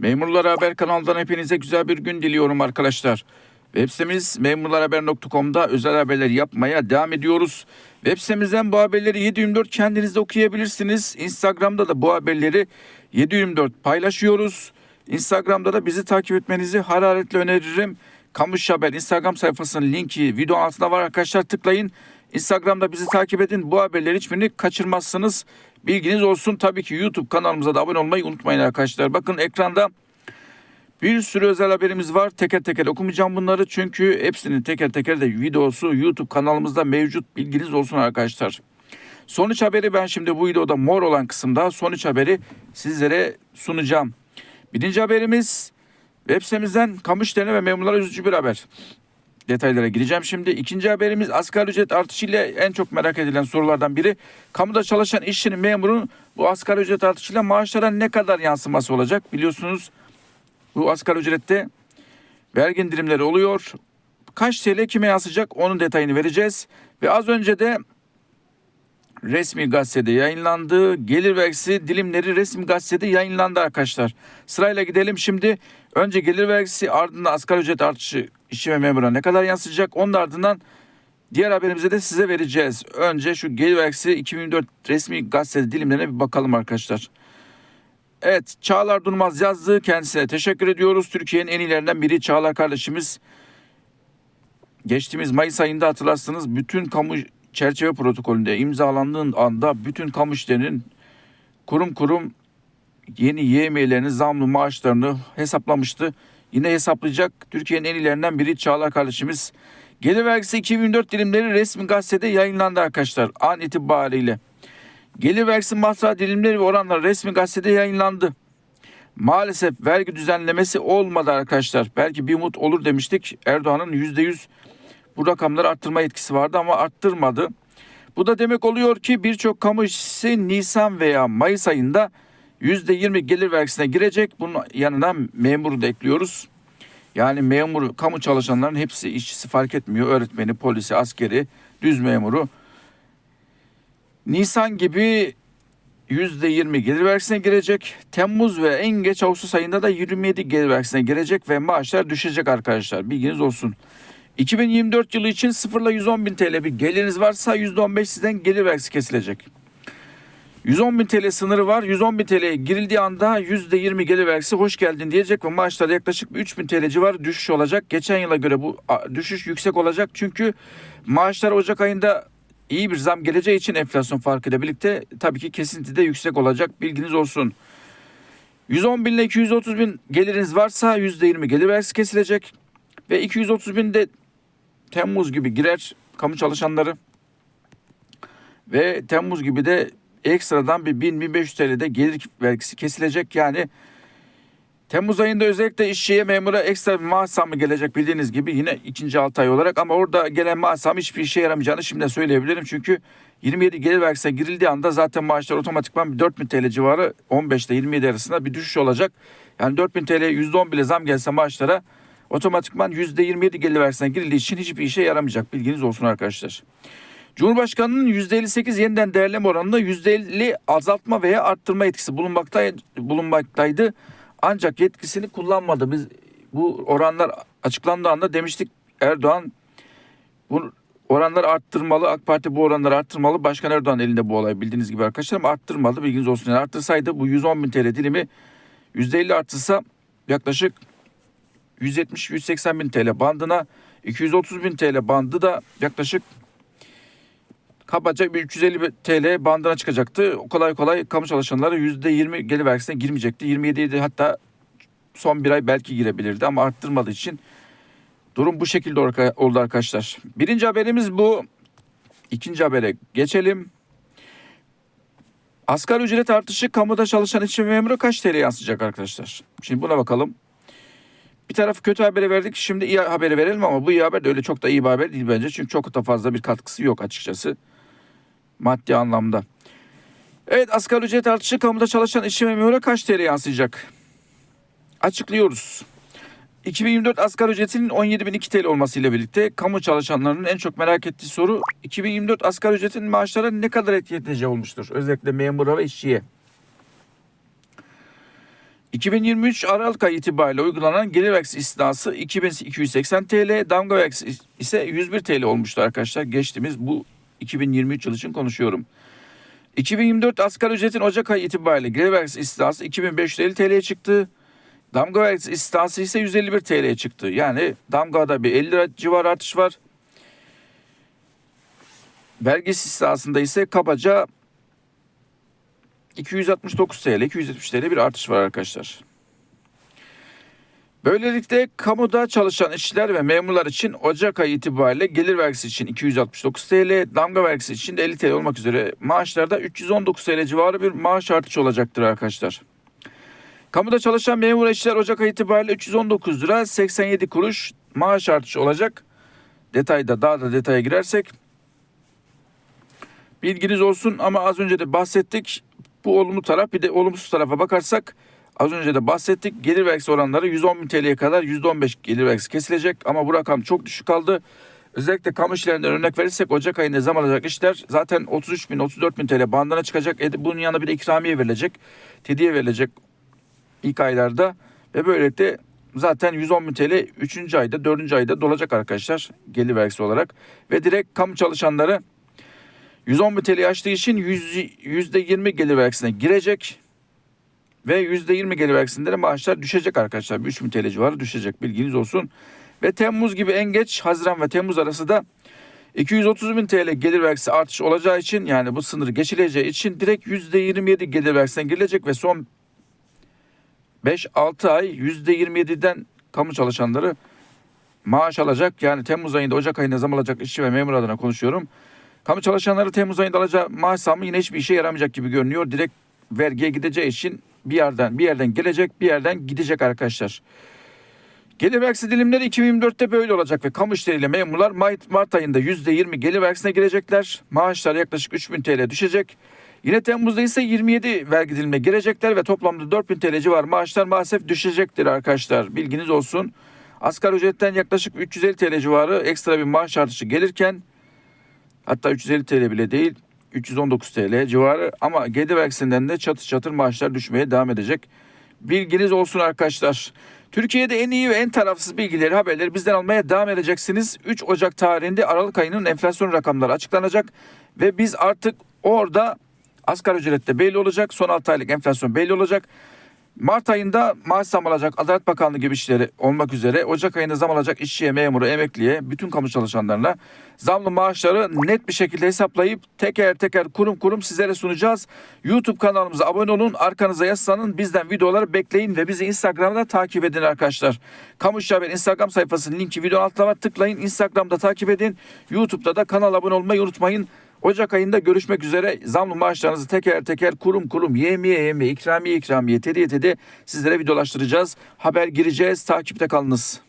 Memurlar Haber kanalından hepinize güzel bir gün diliyorum arkadaşlar. Web sitemiz memurlarhaber.com'da özel haberler yapmaya devam ediyoruz. Web sitemizden bu haberleri 7/24 kendiniz de okuyabilirsiniz. Instagram'da da bu haberleri 7/24 paylaşıyoruz. Instagram'da da bizi takip etmenizi hararetle öneririm. Kamuş Haber Instagram sayfasının linki video altında var arkadaşlar tıklayın. Instagram'da bizi takip edin. Bu haberleri hiçbirini kaçırmazsınız. Bilginiz olsun. Tabii ki YouTube kanalımıza da abone olmayı unutmayın arkadaşlar. Bakın ekranda bir sürü özel haberimiz var. Teker teker okumayacağım bunları. Çünkü hepsinin teker teker de videosu YouTube kanalımızda mevcut. Bilginiz olsun arkadaşlar. Sonuç haberi ben şimdi bu videoda mor olan kısımda sonuç haberi sizlere sunacağım. Birinci haberimiz web sitemizden kamu işlerine ve memurlara üzücü bir haber. Detaylara gireceğim şimdi. İkinci haberimiz asgari ücret artışıyla en çok merak edilen sorulardan biri. Kamuda çalışan işçinin memurun bu asgari ücret artışıyla maaşlara ne kadar yansıması olacak? Biliyorsunuz bu asgari ücrette vergi indirimleri oluyor. Kaç TL kime yansıyacak onun detayını vereceğiz. Ve az önce de resmi gazetede yayınlandı. Gelir vergisi dilimleri resmi gazetede yayınlandı arkadaşlar. Sırayla gidelim şimdi. Önce gelir vergisi ardından asgari ücret artışı işçi ve memura ne kadar yansıyacak? Onun ardından diğer haberimize de size vereceğiz. Önce şu gelir vergisi 2024 resmi gazetede dilimlerine bir bakalım arkadaşlar. Evet Çağlar Durmaz yazdı. Kendisine teşekkür ediyoruz. Türkiye'nin en iyilerinden biri Çağlar kardeşimiz. Geçtiğimiz Mayıs ayında hatırlarsınız bütün kamu çerçeve protokolünde imzalandığın anda bütün kamu işlerinin kurum kurum yeni YM'lerini, zamlı maaşlarını hesaplamıştı. Yine hesaplayacak Türkiye'nin en iyilerinden biri Çağlar kardeşimiz. Gelir vergisi 2024 dilimleri resmi gazetede yayınlandı arkadaşlar an itibariyle. Gelir vergisi masraf dilimleri ve oranlar resmi gazetede yayınlandı. Maalesef vergi düzenlemesi olmadı arkadaşlar. Belki bir umut olur demiştik. Erdoğan'ın %100 bu rakamları arttırma etkisi vardı ama arttırmadı. Bu da demek oluyor ki birçok kamu işçisi Nisan veya Mayıs ayında %20 gelir vergisine girecek. Bunun yanına memuru da ekliyoruz. Yani memur, kamu çalışanların hepsi işçisi fark etmiyor. Öğretmeni, polisi, askeri, düz memuru. Nisan gibi %20 gelir vergisine girecek. Temmuz ve en geç Ağustos ayında da 27 gelir vergisine girecek ve maaşlar düşecek arkadaşlar. Bilginiz olsun. 2024 yılı için 0 ile 110 bin TL bir geliriniz varsa %15 sizden gelir vergisi kesilecek. 110 bin TL sınırı var. 110 bin TL'ye girildiği anda %20 gelir vergisi hoş geldin diyecek ve maaşlarda yaklaşık 3 bin TL civarı düşüş olacak. Geçen yıla göre bu düşüş yüksek olacak. Çünkü maaşlar Ocak ayında iyi bir zam geleceği için enflasyon farkıyla birlikte tabii ki kesinti de yüksek olacak. Bilginiz olsun. 110 bin ile 230 bin geliriniz varsa %20 gelir vergisi kesilecek. Ve 230 bin de Temmuz gibi girer kamu çalışanları. Ve Temmuz gibi de ekstradan bir 1000-1500 TL'de gelir vergisi kesilecek. Yani Temmuz ayında özellikle işçiye memura ekstra bir maaş zammı gelecek bildiğiniz gibi yine ikinci 6 ay olarak ama orada gelen maaş zammı hiçbir işe yaramayacağını şimdiden söyleyebilirim. Çünkü 27 gelir vergisine girildiği anda zaten maaşlar otomatikman bir 4000 TL civarı 15 ile 27 arasında bir düşüş olacak. Yani 4000 TL %10 bile zam gelse maaşlara otomatikman %27 gelir vergisine girildiği için hiçbir işe yaramayacak bilginiz olsun arkadaşlar. Cumhurbaşkanının %58 yeniden değerleme oranında %50 azaltma veya arttırma etkisi bulunmaktaydı. bulunmaktaydı. Ancak yetkisini kullanmadı. Biz bu oranlar açıklandığı anda demiştik Erdoğan bu oranları arttırmalı. AK Parti bu oranları arttırmalı. Başkan Erdoğan elinde bu olay bildiğiniz gibi arkadaşlar ama arttırmadı. Bilginiz olsun. Yani arttırsaydı bu 110 bin TL dilimi %50 artırsa yaklaşık 170-180 bin TL bandına 230 bin TL bandı da yaklaşık kabaca bir 350 TL bandına çıkacaktı. Kolay kolay kamu çalışanları %20 gelir vergisine girmeyecekti. 27'ydi hatta son bir ay belki girebilirdi ama arttırmadığı için durum bu şekilde oldu arkadaşlar. Birinci haberimiz bu. İkinci habere geçelim. Asgari ücret artışı kamuda çalışan işçi ve memura kaç TL yansıyacak arkadaşlar? Şimdi buna bakalım. Bir taraf kötü haberi verdik. Şimdi iyi haberi verelim ama bu iyi haber de öyle çok da iyi bir haber değil bence. Çünkü çok da fazla bir katkısı yok açıkçası. Maddi anlamda. Evet asgari ücret artışı kamuda çalışan işçi memura kaç TL yansıyacak? Açıklıyoruz. 2024 asgari ücretinin 17.002 TL olmasıyla birlikte kamu çalışanlarının en çok merak ettiği soru 2024 asgari ücretin maaşlara ne kadar etki olmuştur. Özellikle memura ve işçiye. 2023 Aralık ayı itibariyle uygulanan gelir vergisi istinası 2280 TL, damga vergisi ise 101 TL olmuştu arkadaşlar. Geçtiğimiz bu 2023 yıl için konuşuyorum. 2024 asgari ücretin Ocak ayı itibariyle gelir vergisi istinası 2550 TL'ye çıktı. Damga vergisi istinası ise 151 TL'ye çıktı. Yani damgada bir 50 lira civarı artış var. Vergi istisnasında ise kabaca 269 TL, 270 TL bir artış var arkadaşlar. Böylelikle kamuda çalışan işçiler ve memurlar için Ocak ayı itibariyle gelir vergisi için 269 TL, damga vergisi için de 50 TL olmak üzere maaşlarda 319 TL civarı bir maaş artışı olacaktır arkadaşlar. Kamuda çalışan memur işçiler Ocak ayı itibariyle 319 lira 87 kuruş maaş artışı olacak. Detayda daha da detaya girersek bilginiz olsun ama az önce de bahsettik. Bu olumlu taraf bir de olumsuz tarafa bakarsak az önce de bahsettik. Gelir vergisi oranları 110 bin TL'ye kadar %15 gelir vergisi kesilecek ama bu rakam çok düşük kaldı. Özellikle kamu işlerinden örnek verirsek Ocak ayında zam alacak işler zaten 33 bin 34 bin TL bandına çıkacak. E, bunun yanında bir de ikramiye verilecek. Tediye verilecek ilk aylarda ve böylelikle zaten 110 bin TL 3. ayda 4. ayda dolacak arkadaşlar gelir vergisi olarak. Ve direkt kamu çalışanları 110 bin TL açtığı için %20 gelir vergisine girecek. Ve %20 gelir vergisinde de maaşlar düşecek arkadaşlar. 3 bin TL civarı düşecek bilginiz olsun. Ve Temmuz gibi en geç Haziran ve Temmuz arası da 230 bin TL gelir vergisi artış olacağı için yani bu sınırı geçileceği için direkt %27 gelir vergisine girilecek ve son 5-6 ay %27'den kamu çalışanları maaş alacak. Yani Temmuz ayında Ocak ayında zam alacak işçi ve memur adına konuşuyorum. Kamu çalışanları Temmuz ayında alacağı maaş zammı yine hiçbir işe yaramayacak gibi görünüyor. Direkt vergiye gideceği için bir yerden bir yerden gelecek bir yerden gidecek arkadaşlar. Gelir vergisi dilimleri 2024'te böyle olacak ve kamu işleriyle memurlar Mart, Mart ayında %20 gelir vergisine girecekler. Maaşlar yaklaşık 3000 TL düşecek. Yine Temmuz'da ise 27 vergi dilimine girecekler ve toplamda 4000 TL civarı maaşlar maalesef düşecektir arkadaşlar. Bilginiz olsun. Asgari ücretten yaklaşık 350 TL civarı ekstra bir maaş artışı gelirken hatta 350 TL bile değil 319 TL civarı ama vergisinden de çatır çatır maaşlar düşmeye devam edecek. Bilginiz olsun arkadaşlar. Türkiye'de en iyi ve en tarafsız bilgileri, haberleri bizden almaya devam edeceksiniz. 3 Ocak tarihinde Aralık ayının enflasyon rakamları açıklanacak ve biz artık orada asgari ücrette belli olacak. Son 6 aylık enflasyon belli olacak. Mart ayında maaş zam alacak Adalet Bakanlığı gibi işleri olmak üzere Ocak ayında zam alacak işçiye, memuru, emekliye, bütün kamu çalışanlarına zamlı maaşları net bir şekilde hesaplayıp teker teker kurum kurum sizlere sunacağız. YouTube kanalımıza abone olun, arkanıza yaslanın, bizden videoları bekleyin ve bizi Instagram'da takip edin arkadaşlar. Kamu İşçi Haber Instagram sayfasının linki videonun altına. Tıklayın, Instagram'da takip edin. YouTube'da da kanala abone olmayı unutmayın. Ocak ayında görüşmek üzere. Zamlı maaşlarınızı teker teker kurum kurum yemiye yemiye ikramiye ikramiye tediye tedi sizlere videolaştıracağız. Haber gireceğiz. Takipte kalınız.